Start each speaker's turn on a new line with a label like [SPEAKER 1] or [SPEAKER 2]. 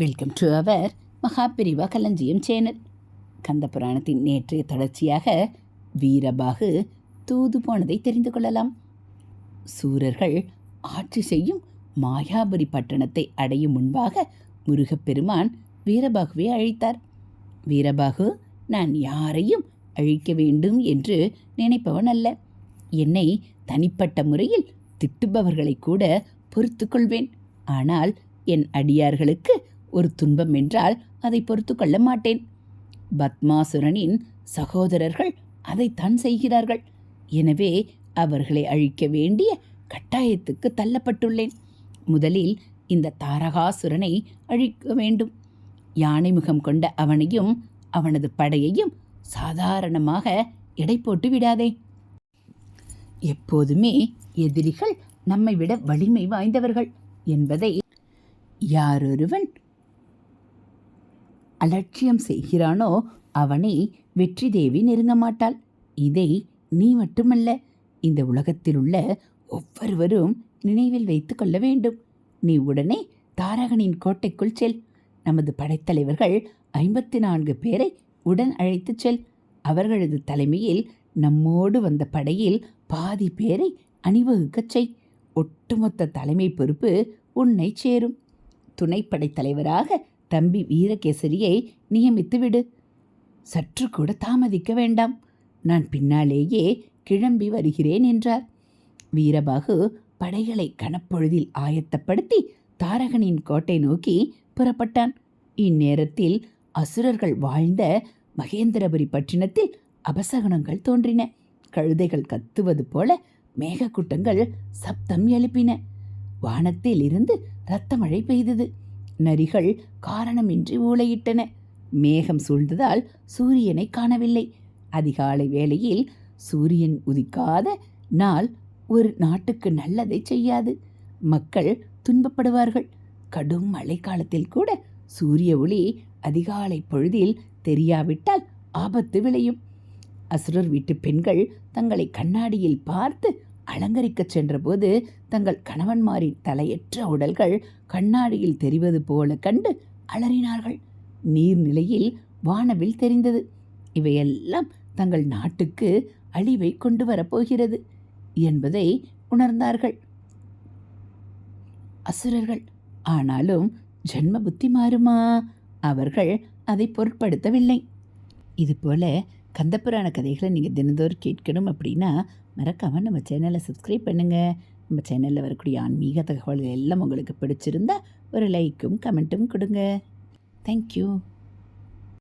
[SPEAKER 1] Welcome to our Mahaperiyava கலஞ்சியம் channel. கந்த புராணத்தின் நேற்றைய தொடர்ச்சியாக வீரபாகு தூது போனதை தெரிந்து கொள்ளலாம். சூரர்கள் ஆட்சி செய்யும் மாயாபுரி பட்டணத்தை அடையும் முன்பாக முருகப்பெருமான் வீரபாகுவை அழைத்தார். வீரபாகு நான் யாரையும் அழிக்க வேண்டும் என்று நினைப்பவன் அல்ல. என்னை தனிப்பட்ட முறையில் திட்டுபவர்களை கூட பொறுத்து கொள்வேன். ஆனால் என் அடியார்களுக்கு ஒரு துன்பம் என்றால் அதை பொறுத்து கொள்ள மாட்டேன். பத்மாசுரனின் சகோதரர்கள் அதைத்தான் செய்கிறார்கள். எனவே அவர்களை அழிக்க வேண்டிய கட்டாயத்துக்கு தள்ளப்பட்டுள்ளேன். முதலில் இந்த தாரகாசுரனை அழிக்க வேண்டும். யானை முகம் கொண்ட அவனையும் அவனது படையையும் சாதாரணமாக எடை போட்டு விடாதே. எப்போதுமே எதிரிகள் நம்மை விட வலிமை வாய்ந்தவர்கள் என்பதை யாரொருவன் அலட்சியம் செய்கிறானோ அவனை வெற்றி தேவி நெருங்க மாட்டாள். இதை நீ மட்டுமல்ல இந்த உலகத்தில் உள்ள ஒவ்வொருவரும் நினைவில் வைத்து கொள்ள வேண்டும். நீ உடனே தாரகனின் கோட்டைக்குள் செல். நமது படைத்தலைவர்கள் ஐம்பத்தி நான்கு பேரை உடன் அழைத்துச் செல். அவர்களது தலைமையில் நம்மோடு வந்த படையில் பாதி பேரை அணிவகுக்கச் செய். ஒட்டுமொத்த தலைமை பொறுப்பு உன்னை சேரும். துணைப்படைத் தலைவராக தம்பி வீரகேசரியை நியமித்துவிடு. சற்று கூட தாமதிக்க வேண்டாம். நான் பின்னாலேயே கிளம்பி வருகிறேன் என்றார். வீரபாகு படைகளை கனப்பொழுதில் ஆயத்தப்படுத்தி தாரகனின் கோட்டை நோக்கி புறப்பட்டான். இந்நேரத்தில் அசுரர்கள் வாழ்ந்த மகேந்திரபுரி பட்டினத்தில் அபசகனங்கள் தோன்றின. கழுதைகள் கத்துவது போல மேகக்கூட்டங்கள் சப்தம் எழுப்பின. வானத்தில் இருந்து இரத்த மழை பெய்தது. நரிகள் காரணமின்றி ஊளையிட்டன. மேகம் சூழ்ந்ததால் சூரியனை காணவில்லை. அதிகாலை வேளையில் சூரியன் உதிக்காத நாள் ஒரு நாட்டுக்கு நல்லதை செய்யாது. மக்கள் துன்பப்படுவார்கள். கடும் மழைக்காலத்தில் கூட சூரிய ஒளி அதிகாலை பொழுதில் தெரியாவிட்டால் ஆபத்து விளையும். அசுரர் வீட்டு பெண்கள் தங்களை கண்ணாடியில் பார்த்து அலங்கரிக்கச் சென்றபோது தங்கள் கணவன்மாரின் தலையற்ற உடல்கள் கண்ணாடியில் தெரிவது போல கண்டு அலறினார்கள். நீர்நிலையில் வானவில் தெரிந்தது. இவையெல்லாம் தங்கள் நாட்டுக்கு அழிவை கொண்டு வரப்போகிறது என்பதை உணர்ந்தார்கள். அசுரர்கள் ஆனாலும் ஜென்ம புத்தி மாறுமா? அவர்கள் அதை பொருட்படுத்தவில்லை. இதுபோல கந்தப்புராண கதைகளை நீங்கள் தினந்தோறும் கேட்கணும் அப்படின்னா மறக்காமல் நம்ம சேனலை சப்ஸ்கிரைப் பண்ணுங்கள் நம்ம சேனலில் வரக்கூடிய ஆன்மீக தகவல்கள் எல்லாம் உங்களுக்கு பிடிச்சிருந்தா ஒரு லைக்கும் கமெண்ட்டும் கொடுங்க. தேங்க்யூ